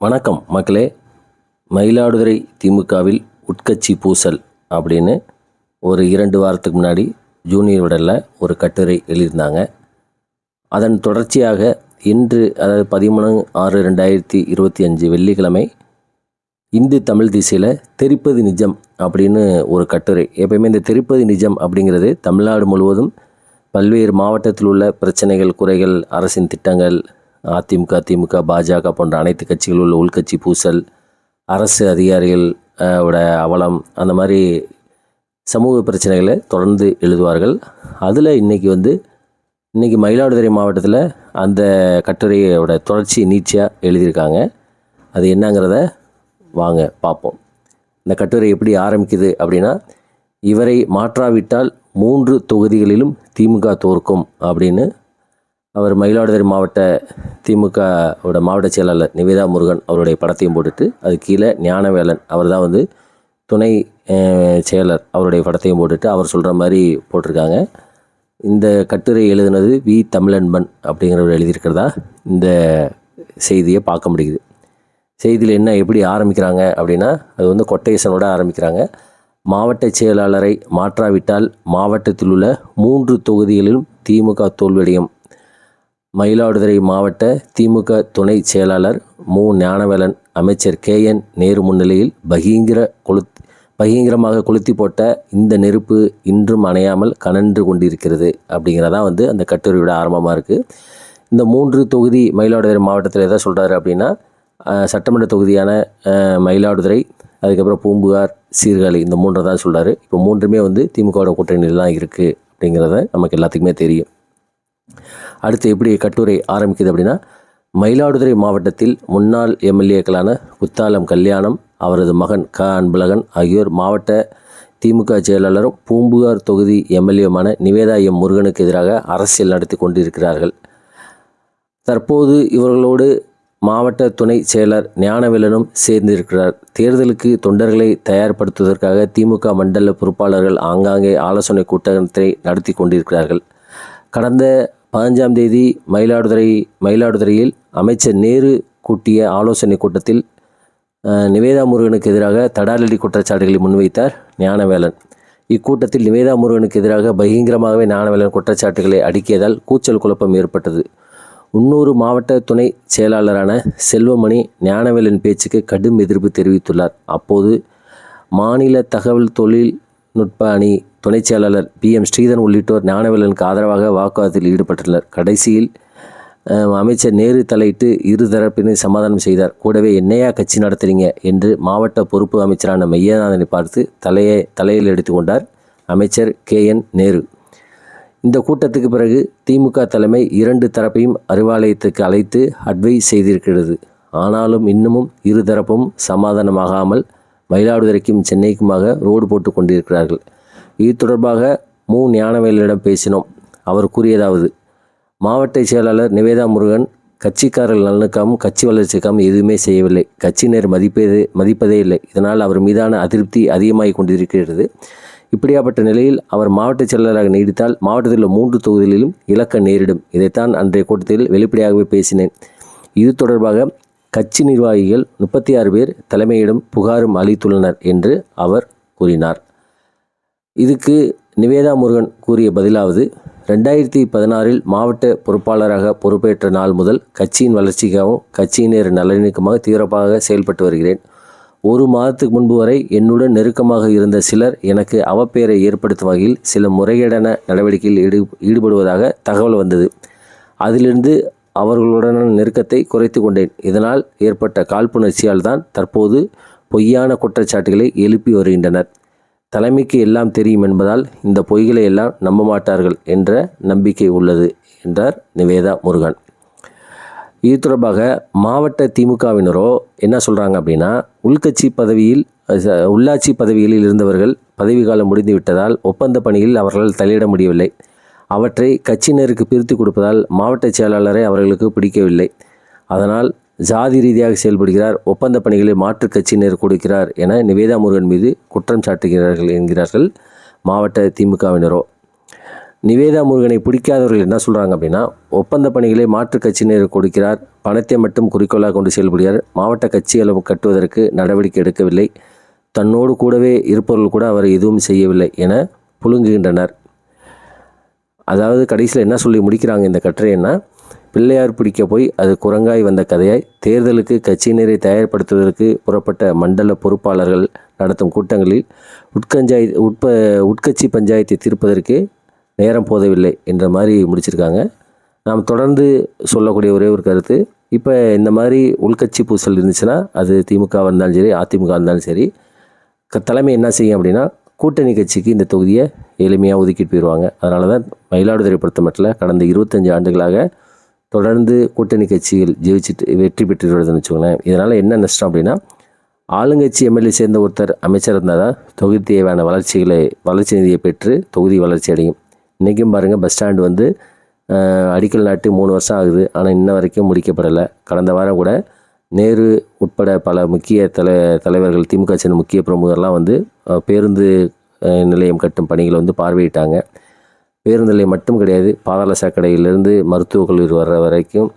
வணக்கம் மக்களே. மயிலாடுதுறை திமுகவில் உட்கட்சி பூசல் அப்படின்னு ஒரு இரண்டு வாரத்துக்கு முன்னாடி ஜூனியர் விடலில் ஒரு கட்டுரை எழுதியிருந்தாங்க. அதன் தொடர்ச்சியாக இன்று அதாவது பதிமூணு ஆறு ரெண்டாயிரத்தி இருபத்தி அஞ்சு வெள்ளிக்கிழமை இந்து தமிழ் திசையில் தெரிப்பது நிஜம் அப்படின்னு ஒரு கட்டுரை. எப்பயுமே இந்த தெரிப்பது நிஜம் அப்படிங்கிறது தமிழ்நாடு முழுவதும் பல்வேறு மாவட்டத்தில் உள்ள பிரச்சனைகள் குறைகள் அரசின் திட்டங்கள் அதிமுக திமுக பாஜக போன்ற அனைத்து கட்சிகளில் உள்ள உள்கட்சி பூசல் அரசு அதிகாரிகள் ஓட அவலம் அந்த மாதிரி சமூக பிரச்சனைகளை தொடர்ந்து எழுதுவார்கள். அதில் இன்றைக்கி வந்து இன்றைக்கி மயிலாடுதுறை மாவட்டத்தில் அந்த கட்டுரையோட தொடர்ச்சி நீட்சியாக எழுதியிருக்காங்க. அது என்னங்கிறத வாங்க பார்ப்போம். இந்த கட்டுரை எப்படி ஆரம்பிக்குது அப்படின்னா இவரை மாற்றாவிட்டால் மூன்று தொகுதிகளிலும் திமுக தோற்கும் அப்படின்னு அவர் மயிலாடுதுறை மாவட்ட திமுகவோட மாவட்ட செயலாளர் நிவேதா முருகன் அவருடைய படத்தையும் போட்டுட்டு அது கீழே ஞானவேலன் அவர் தான் வந்து துணை செயலர் அவருடைய படத்தையும் போட்டுட்டு அவர் சொல்கிற மாதிரி போட்டிருக்காங்க. இந்த கட்டுரை எழுதுனது வி. தமிழன்பன் அப்படிங்கிறவர் எழுதியிருக்கிறதா? இந்த செய்தியை பார்க்க முடியுது. செய்தியில் என்ன எப்படி ஆரம்பிக்கிறாங்க அப்படின்னா அது வந்து கொட்டேஷனோட ஆரம்பிக்கிறாங்க. மாவட்ட செயலாளரை மாற்றாவிட்டால் மாவட்டத்தில் உள்ள மூன்று தொகுதிகளிலும் திமுக தோல்வியடையும். மயிலாடுதுறை மாவட்ட திமுக துணை செயலாளர் மு. ஞானவேலன் அமைச்சர் கே. என். நேரு முன்னிலையில் பகீங்கிர கொளுத் பகீங்கிரமாக கொளுத்தி போட்ட இந்த நெருப்பு இன்றும் அணையாமல் கனன்று கொண்டிருக்கிறது அப்படிங்கிறதான் வந்து அந்த கட்டுரையோட ஆரம்பமாக இருக்குது இந்த மூன்று தொகுதி மயிலாடுதுறை மாவட்டத்தில் எதை சொல்கிறாரு அப்படின்னா சட்டமன்ற தொகுதியான மயிலாடுதுறை அதுக்கப்புறம் பூம்புகார் சீர்காழி இந்த மூன்றை தான் சொல்கிறாரு இப்போ மூன்றுமே வந்து திமுகவோட கூட்டணியில் தான் இருக்குது அப்படிங்கிறத நமக்கு எல்லாத்துக்குமே தெரியும். அடுத்து எப்படி கட்டுரை ஆரம்பிக்குது அப்படின்னா மயிலாடுதுறை மாவட்டத்தில் முன்னாள் எம்எல்ஏக்களான குத்தாலம் கல்யாணம் அவரது மகன் க. அன்பழகன் ஆகியோர் மாவட்ட திமுக செயலாளரும் பூம்புகார் தொகுதி எம்எல்ஏமான நிவேதா எம் முருகனுக்கு எதிராக அரசியல் நடத்தி கொண்டிருக்கிறார்கள். தற்போது இவர்களோடு மாவட்ட துணை செயலர் ஞானவேலனும் சேர்ந்திருக்கிறார். தேர்தலுக்கு தொண்டர்களை தயார்படுத்துவதற்காக திமுக மண்டல பொறுப்பாளர்கள் ஆங்காங்கே ஆலோசனை கூட்டத்தை நடத்தி கொண்டிருக்கிறார்கள். கடந்த பதினஞ்சாம் தேதி மயிலாடுதுறை மயிலாடுதுறையில் அமைச்சர் நேரு கூட்டிய ஆலோசனை கூட்டத்தில் நிவேதா முருகனுக்கு எதிராக தடாலடி குற்றச்சாட்டுகளை முன்வைத்தார் ஞானவேலன். இக்கூட்டத்தில் நிவேதா முருகனுக்கு எதிராக பகிரங்கமாகவே ஞானவேலன் குற்றச்சாட்டுகளை அடுக்கியதால் கூச்சல் குழப்பம் ஏற்பட்டது. உன்னூறு மாவட்ட துணை செயலாளரான செல்வமணி ஞானவேலன் பேச்சுக்கு கடும் எதிர்ப்பு தெரிவித்துள்ளார். அப்போது மாநில தகவல் தொழில் தொழில்நுட்ப அணி துணைச் செயலாளர் பி எம் ஸ்ரீதரன் உள்ளிட்டோர் ஞானவேலனுக்கு ஆதரவாக வாக்குவாதத்தில் ஈடுபட்டுள்ளனர். கடைசியில் அமைச்சர் நேரு தலையிட்டு இரு தரப்பினரை சமாதானம் செய்தார். கூடவே என்னையா கட்சி நடத்துறீங்க என்று மாவட்ட பொறுப்பு அமைச்சரான மையநாதனை பார்த்து தலையை தலையில் எடுத்துக்கொண்டார் அமைச்சர் கே என் நேரு. இந்த கூட்டத்துக்கு பிறகு திமுக தலைமை இரண்டு தரப்பையும் அறிவாலயத்துக்கு அழைத்து அட்வைஸ் செய்திருக்கிறது. ஆனாலும் இன்னமும் இரு தரப்பும் சமாதானமாகாமல் மயிலாடுதுறைக்கும் சென்னைக்குமாக ரோடு போட்டு கொண்டிருக்கிறார்கள். இது தொடர்பாக மு. ஞானவேலிடம் பேசினோம். அவர் கூறியதாவது மாவட்ட செயலாளர் நிவேதா முருகன் கட்சிக்காரர்கள் நலனுக்காகவும் கட்சி வளர்ச்சிக்காகவும் எதுவுமே செய்யவில்லை. கட்சியினர் மதிப்பதே மதிப்பதே இல்லை. இதனால் அவர் மீதான அதிருப்தி அதிகமாகி கொண்டிருக்கிறது. இப்படியாப்பட்ட நிலையில் அவர் மாவட்ட செயலாளராக நீடித்தால் மாவட்டத்தில் உள்ள மூன்று தொகுதிகளிலும் இலக்க நேரிடும். இதைத்தான் அன்றைய கூட்டத்தில் வெளிப்படையாகவே பேசினேன். இது தொடர்பாக கட்சி நிர்வாகிகள் முப்பத்தி ஆறு பேர் தலைமையிடம் புகாரும் அளித்துள்ளனர் என்று அவர் கூறினார். இதுக்கு நிவேதா முருகன் கூறிய பதிலாவது ரெண்டாயிரத்தி பதினாறில் மாவட்ட பொறுப்பாளராக பொறுப்பேற்ற நாள் முதல் கட்சியின் வளர்ச்சிக்காகவும் கட்சியினர் நலனுக்குமாக தீவிரமாக செயல்பட்டு வருகிறேன். ஒரு மாதத்துக்கு முன்பு வரை என்னுடன் நெருக்கமாக இருந்த சிலர் எனக்கு அவப்பெயரை ஏற்படுத்தும் வகையில் சில முறைகேடான நடவடிக்கையில் ஈடு ஈடுபடுவதாக தகவல் வந்தது. அதிலிருந்து அவர்களுடனான நெருக்கத்தை குறைத்து கொண்டேன். இதனால் ஏற்பட்ட காழ்ப்புணர்ச்சியால் தான் தற்போது பொய்யான குற்றச்சாட்டுகளை எழுப்பி வருகின்றனர். தலைமைக்கு எல்லாம் தெரியும் என்பதால் இந்த பொய்களை எல்லாம் நம்ப மாட்டார்கள் என்ற நம்பிக்கை உள்ளது என்றார் நிவேதா முருகன். இது தொடர்பாக மாவட்ட திமுகவினரோ என்ன சொல்கிறாங்க அப்படின்னா உள்கட்சி பதவியில் உள்ளாட்சி பதவிகளில் இருந்தவர்கள் பதவி காலம் முடிந்து விட்டதால் ஒப்பந்த பணியில் அவர்களால் தலையிட முடியவில்லை. அவற்றை கட்சியினருக்கு பிரித்து கொடுப்பதால் மாவட்ட செயலாளரை அவர்களுக்கு பிடிக்கவில்லை. அதனால் ஜாதி ரீதியாக செயல்படுகிறார் ஒப்பந்த பணிகளை மாற்றுக் கட்சியினர் கொடுக்கிறார் என நிவேதா முருகன் மீது குற்றம் சாட்டுகிறார்கள் என்கிறார்கள் மாவட்ட திமுகவினரோ. நிவேதா முருகனை பிடிக்காதவர்கள் என்ன சொல்கிறாங்க அப்படின்னா ஒப்பந்த பணிகளை மாற்றுக் கட்சியினர் கொடுக்கிறார் பணத்தை மட்டும் குறிக்கோளாக கொண்டு செயல்படுகிறார் மாவட்ட கட்சிகளும் கட்டுவதற்கு நடவடிக்கை எடுக்கவில்லை தன்னோடு கூடவே இருப்பவர்கள் கூட அவர் எதுவும் செய்யவில்லை என புழுங்குகின்றனர் அதாவது கடைசியில் என்ன சொல்லி முடிக்கிறாங்க இந்த கட்டுரைன்னா பிள்ளையார் பிடிக்க போய் அது குரங்காய் வந்த கதையாய் தேர்தலுக்கு கட்சியினரை தயார்படுத்துவதற்கு புறப்பட்ட மண்டல பொறுப்பாளர்கள் நடத்தும் கூட்டங்களில் உட்கஞ்சாய் உட்ப உட்கட்சி பஞ்சாயத்தை தீர்ப்பதற்கு நேரம் போதவில்லை என்ற மாதிரி முடிச்சிருக்காங்க. நாம் தொடர்ந்து சொல்லக்கூடிய ஒரே ஒரு கருத்து இப்போ இந்த மாதிரி உள்கட்சி பூசல் இருந்துச்சுன்னா அது திமுகவாக இருந்தாலும் சரி அதிமுக இருந்தாலும் சரி க- தலைமை என்ன செய்யும் அப்படின்னா கூட்டணி கட்சிக்கு இந்த தொகுதியை எளிமையாக ஒதுக்கிட்டு போயிடுவாங்க அதனால தான் மயிலாடுதுறை பொறுத்த மட்டும் கடந்த இருபத்தஞ்சு ஆண்டுகளாக தொடர்ந்து கூட்டணி கட்சிகள் ஜெயிச்சுட்டு வெற்றி பெற்று வருதுன்னு வச்சுக்கோங்களேன். இதனால் என்ன நஷ்டம் அப்படின்னா ஆளுங்கட்சி எம்எல்ஏ சேர்ந்த ஒருத்தர் அமைச்சர் இருந்தால் தான் தொகுதி தேவையான வளர்ச்சிகளை வளர்ச்சி நிதியை பெற்று தொகுதி வளர்ச்சி அடையும். இன்றைக்கும் பாருங்கள் பஸ் ஸ்டாண்டு வந்து அடிக்கல் நாட்டு மூணு வருஷம் ஆகுது. ஆனால் இன்ன வரைக்கும் முடிக்கப்படலை. கடந்த வாரம் கூட நேரு உட்பட பல முக்கிய தலை தலைவர்கள் திமுக சேர்ந்த முக்கிய பிரமுகர்லாம் வந்து பேருந்து நிலையம் கட்டும் பணிகளை வந்து பார்வையிட்டாங்க. பேருந்து நிலையம் மட்டும் கிடையாது பாதாள சாக்கடையிலிருந்து மருத்துவக் கல்லூரி வர்ற வரைக்கும்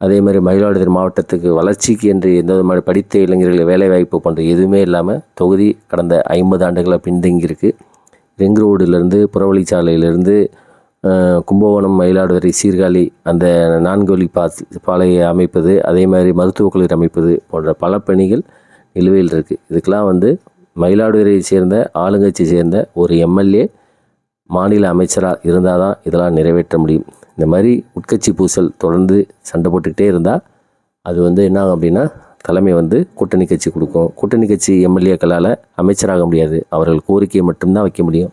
அதே மாதிரி மயிலாடுதுறை மாவட்டத்துக்கு வளர்ச்சிக்கு என்று எந்த விதமான படித்த இளைஞர்கள் வேலைவாய்ப்பு போன்ற எதுவுமே இல்லாமல் தொகுதி கடந்த ஐம்பது ஆண்டுகளாக பின்தங்கியிருக்கு. ரிங் ரோடிலிருந்து புறவழிச்சாலையிலிருந்து கும்பகோணம் மயிலாடுதுறை சீர்காழி அந்த நான்கு வழி பா பாலையை அமைப்பது அதே மாதிரி மருத்துவக் கல்லூரி அமைப்பது போன்ற பல பணிகள் நிலுவையில் இருக்குது இதுக்கெல்லாம் வந்து மயிலாடுதுறையை சேர்ந்த ஆளுங்கட்சி சேர்ந்த ஒரு எம்எல்ஏ மாநில அமைச்சராக இருந்தால் தான் இதெல்லாம் நிறைவேற்ற முடியும். இந்த மாதிரி உட்கட்சி பூசல் தொடர்ந்து சண்டை போட்டுக்கிட்டே இருந்தால் அது வந்து என்ன ஆகும் அப்படின்னா தலைமை வந்து கூட்டணி கட்சி கொடுக்கும். கூட்டணி கட்சி எம்எல்ஏக்களால் அமைச்சராக முடியாது. அவர்கள் கோரிக்கையை மட்டும்தான் வைக்க முடியும்.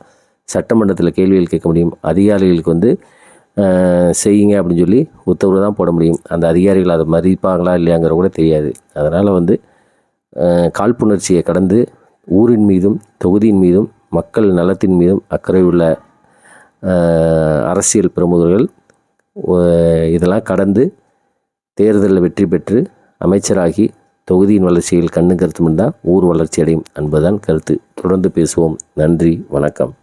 சட்டமன்றத்தில் கேள்விகள் கேட்க முடியும். அதிகாரிகளுக்கு வந்து செய்யுங்க அப்படின்னு சொல்லி உத்தரவு தான் போட முடியும். அந்த அதிகாரிகள் அதை மதிப்பாங்களா இல்லையாங்கிற கூட தெரியாது. அதனால் வந்து காழ்ப்புணர்ச்சியை கடந்து ஊரின் மீதும் தொகுதியின் மீதும் மக்கள் நலத்தின் மீதும் அக்கறை உள்ள அரசியல் பிரமுகர்கள் இதெல்லாம் கடந்து தேர்தலில் வெற்றி பெற்று அமைச்சராகி தொகுதியின் வளர்ச்சியில் கண்ணு கருத்தும் இருந்தால் ஊர் வளர்ச்சி அடையும் என்பதுதான் கருத்து. தொடர்ந்து பேசுவோம். நன்றி வணக்கம்.